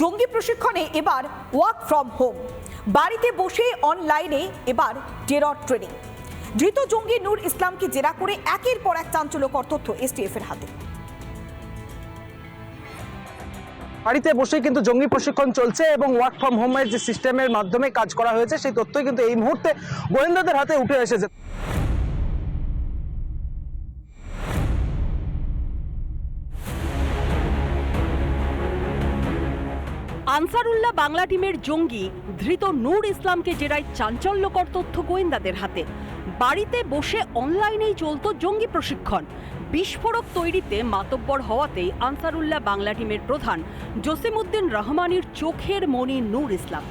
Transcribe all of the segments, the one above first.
জঙ্গি প্রশিক্ষণে এবার ওয়ার্ক ফ্রম হোম বাড়িতে বসে অনলাইনে এবার টেরর ট্রেনিং ধৃত জঙ্গি নূর ইসলামকে জেরা করে একের পর এক চাঞ্চল্যকর তথ্য এসটিএফ এর হাতে। বাড়িতে বসেই কিন্তু জঙ্গি প্রশিক্ষণ চলছে এবং ওয়ার্ক ফ্রম হোমের যে সিস্টেমের মাধ্যমে কাজ করা হয়েছে, সেই তথ্যই কিন্তু এই মুহূর্তে গোয়েন্দাদের হাতে উঠে এসেছে। আনসারুল্লাহ বাংলা টিমের জঙ্গি ধৃত নূর ইসলামকে জেরায় চাঞ্চল্যকর তথ্য গোয়েন্দাদের হাতে। বাড়িতে বসে অনলাইনেই চলতো জঙ্গি প্রশিক্ষণ। বিস্ফোরক তৈরিতে মাতব্বর হওয়াতেই আনসারুল্লাহ বাংলা টিমের প্রধান জসিমউদ্দিন রহমানির চোখের মণি নূর ইসলাম।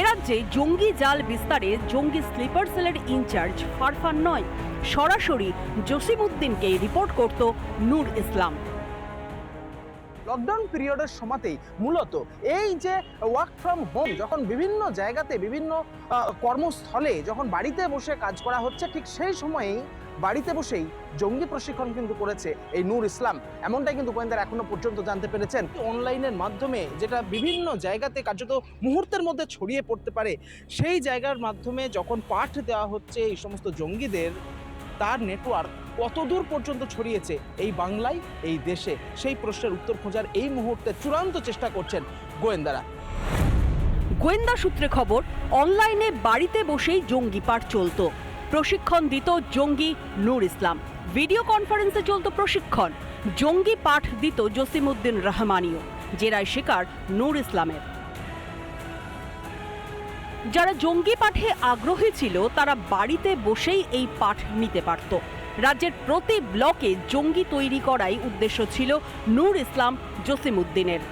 এ রাজ্যে জঙ্গি জাল বিস্তারে জঙ্গি স্লিপার সেলের ইনচার্জ ফারফান নয়। সরাসরি জসিমউদ্দিনকে রিপোর্ট করত নূর ইসলাম। লকডাউন পিরিয়ডের সময়তেই মূলত এই যে ওয়ার্ক ফ্রম হোম যখন বিভিন্ন জায়গাতে বিভিন্ন কর্মস্থলে যখন বাড়িতে বসে কাজ করা হচ্ছে, ঠিক সেই সময়েই বাড়িতে বসেই জঙ্গি প্রশিক্ষণ কিন্তু করেছে এই নূর ইসলাম। এমনটাই কিন্তু গোয়েন্দারা এখনও পর্যন্ত জানতে পেরেছেন। অনলাইনের মাধ্যমে যেটা বিভিন্ন জায়গাতে কার্যত মুহূর্তের মধ্যে ছড়িয়ে পড়তে পারে, সেই জায়গার মাধ্যমে যখন পাঠ দেওয়া হচ্ছে এই সমস্ত জঙ্গিদের, তার নেটওয়ার্ক কতদূর পর্যন্ত ছড়িয়েছে এই বাংলায়, এই দেশে? সেই প্রশ্নের উত্তর খোঁজার এই মুহূর্তে চূড়ান্ত চেষ্টা করছেন গোয়েন্দারা। গোয়েন্দা সূত্রে খবর, অনলাইনে বাড়িতে বসেই জঙ্গি পাঠ চলতো। প্রশিক্ষণ দিত জঙ্গি নূর ইসলাম। ভিডিও কনফারেন্সে চলত প্রশিক্ষণ। জঙ্গি পাঠ দিত জসিমউদ্দিন রহমানিও। জেরায় শিকার নূর ইসলামের। যারা জঙ্গি পাঠে আগ্রহী ছিল, তারা বাড়িতে বসেই এই পাঠ নিতে পারত। রাজ্যের প্রতি ব্লকে জঙ্গি তৈরি করাই উদ্দেশ্য ছিল নূর ইসলাম জসিমউদ্দিনের।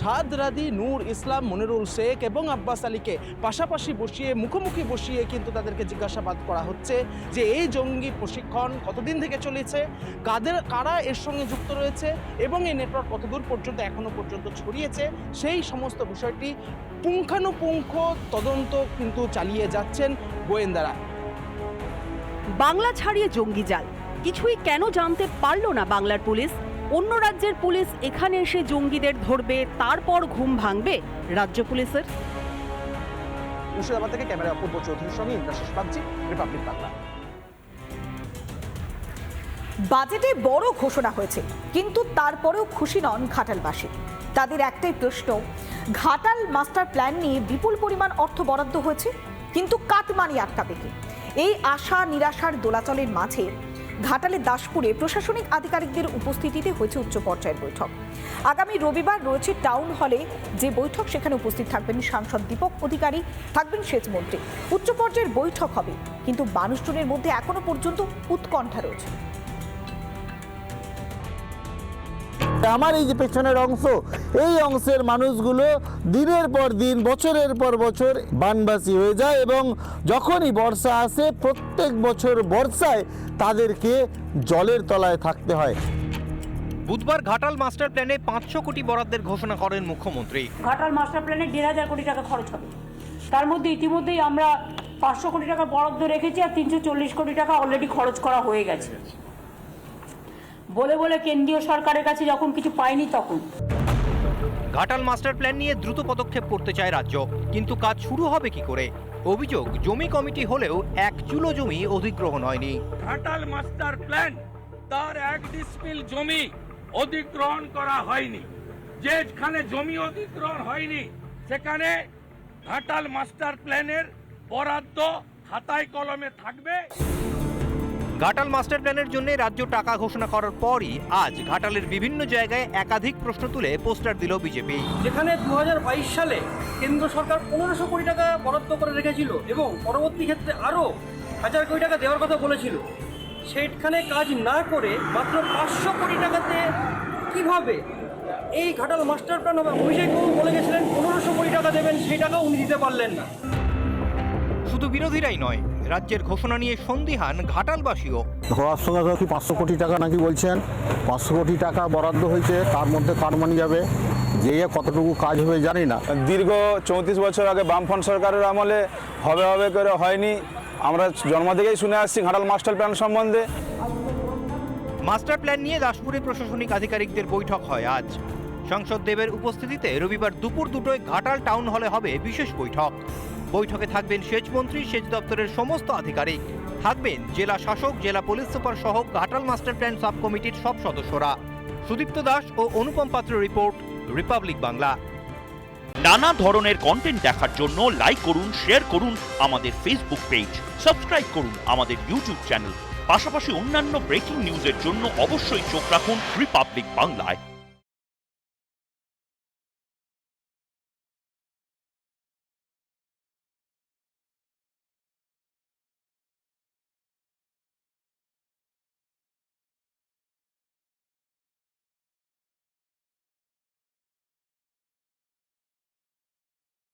ছাদ রাদি নূর ইসলাম, মনিরুল শেখ এবং আব্বাস আলীকে পাশাপাশি বসিয়ে, মুখোমুখি বসিয়ে কিন্তু তাদেরকে জিজ্ঞাসাবাদ করা হচ্ছে যে এই জঙ্গি প্রশিক্ষণ কতদিন থেকে চলেছে, কাদের, কারা এর সঙ্গে যুক্ত রয়েছে এবং এই নেটওয়ার্ক কতদূর পর্যন্ত এখনও পর্যন্ত ছড়িয়েছে, সেই সমস্ত বিষয়টি পুঙ্খানুপুঙ্খ তদন্ত কিন্তু চালিয়ে যাচ্ছেন গোয়েন্দারা। বাংলা ছাড়িয়ে জঙ্গি জাল। কিছুই কেন জানতে পারল না বাংলার পুলিশ? অন্য রাজ্যের পুলিশ এখানে এসে জঙ্গিদের ধরবে তারপর ঘুম ভাঙবে রাজ্য পুলিশের? মুর্শিদাবাদ থেকে ক্যামেরা অপূর্ব চৌধুরীর সঙ্গে ইন্দ্রাশিস পাচ্ছি রিপাবলিক বাংলা। বাজেটে বড় ঘোষণা হয়েছে কিন্তু তারপরেও খুশি নন ঘাটালবাসী। তাদের একটাই প্রশ্ন ঘাটাল মাস্টার প্ল্যান নিয়ে বিপুল পরিমাণ অর্থ বরাদ্দ হয়েছে কিন্তু কাটমানি আটকাবে কি? এই আশা নিরাশার দোলাচলের মাঝে ঘাটালের দাসপুরে প্রশাসনিক আধিকারিকদের উপস্থিতিতে হয়েছে উচ্চ পর্যায়ের বৈঠক। আগামী রবিবার রয়েছে টাউন হলে যে বৈঠক, সেখানে উপস্থিত থাকবেন সাংসদ দীপক অধিকারী, থাকবেন সেচ সেচমন্ত্রী উচ্চ পর্যায়ের বৈঠক হবে, কিন্তু মানুষজনের মধ্যে এখনও পর্যন্ত উৎকণ্ঠা রয়েছে। আমার এই যে পেছনের অংশ এই অংশের মানুষগুলো দিনের পর দিন বছরের পর বছর বানবাসী হয়ে যায় এবং যখনই বর্ষা আসে প্রত্যেক বছর বর্ষায় তাদেরকে জলের তলায় থাকতে হয়। বুধবার ঘাটাল মাস্টার প্ল্যানে পাঁচশো কোটি বরাদ্দের ঘোষণা করেন মুখ্যমন্ত্রী। ঘাটাল মাস্টার প্ল্যানে দেড় হাজার কোটি টাকা খরচ হবে। তার মধ্যে ইতিমধ্যেই আমরা পাঁচশো কোটি টাকা বরাদ্দ রেখেছি আর তিনশো চল্লিশ কোটি টাকা অলরেডি খরচ করা হয়ে গেছে। বলে বলে কেন্দ্রীয় সরকারের কাছে যখন কিছু পাইনি তখন। ঘাটাল মাস্টার প্ল্যান নিয়ে দ্রুত পদক্ষেপ করতে চায় রাজ্য কিন্তু কাজ শুরু হবে কি করে? অভিযোগ জমি কমিটি হলেও এক চুলো জমি অধিগ্রহণ হয়নি। ঘাটাল মাস্টার প্ল্যান তার এক ডিসমিল জমি অধিগ্রহণ করা হয়নি। যেখানে জমি অধিগ্রহণ হয়নি সেখানে ঘাটাল মাস্টার প্ল্যানের বরাদ্দ খাতায় কলমে থাকবে। ঘাটাল মাস্টার প্ল্যানের জন্য রাজ্য টাকা ঘোষণা করার পরই আজ ঘাটালের বিভিন্ন জায়গায় একাধিক প্রশ্ন তুলে পোস্টার দিল বিজেপি। যেখানে দু হাজার বাইশ সালে কেন্দ্র সরকার পনেরোশো কোটি টাকা বরাদ্দ করে রেখেছিল এবং পরবর্তী ক্ষেত্রে আরও হাজার কোটি টাকা দেওয়ার কথা বলেছিল। সেখানে কাজ না করে মাত্র পাঁচশো কোটি টাকাতে কীভাবে এই ঘাটাল মাস্টার প্ল্যান হবে? অভিষেক বাবু বলে গেছিলেন পনেরোশো কোটি টাকা দেবেন সেই টাকাও উনি দিতে পারলেন না। শুধু বিরোধীরাই নয় রাজ্যের ঘোষণা নিয়ে সন্দিহান ঘাটালবাসীও। কি পাঁচশো কোটি টাকা নাকি বলছেন? পাঁচশো কোটি টাকা বরাদ্দ হয়েছে তার মধ্যে কারমানি যাবে? যে কতটুকু কাজ হবে জানি না। দীর্ঘ চৌত্রিশ বছর আগে বামফ্রন্ট সরকারের আমলে হবে হবে করে হয়নি। আমরা জন্ম থেকেই শুনে আসছি ঘাটাল মাস্টার প্ল্যান সম্বন্ধে। মাস্টার প্ল্যান নিয়ে দাসপুরে প্রশাসনিক আধিকারিকদের বৈঠক হয় আজ। সাংসদ দেবের উপস্থিতিতে রবিবার দুপুর দুটোয় ঘাটাল টাউন হলে হবে বিশেষ বৈঠক। বৈঠকে থাকবেন সেচ মন্ত্রী সেচ দপ্তরের সমস্ত আধিকারিক। থাকবেন জেলা শাসক, জেলা পুলিশ সুপার সহ ঘাটাল মাস্টার প্ল্যান সাব কমিটির সব সদস্যরা। সুদীপ্ত দাস ও অনুপম পাত্র রিপোর্ট, রিপাবলিক বাংলা। নানা ধরনের কন্টেন্ট দেখার জন্য লাইক করুন শেয়ার করুন আমাদের ফেসবুক পেজ সাবস্ক্রাইব করুন আমাদের ইউটিউব চ্যানেল পাশাপাশি অন্যান্য ব্রেকিং নিউজের জন্য অবশ্যই চোখ রাখুন রিপাবলিক বাংলায়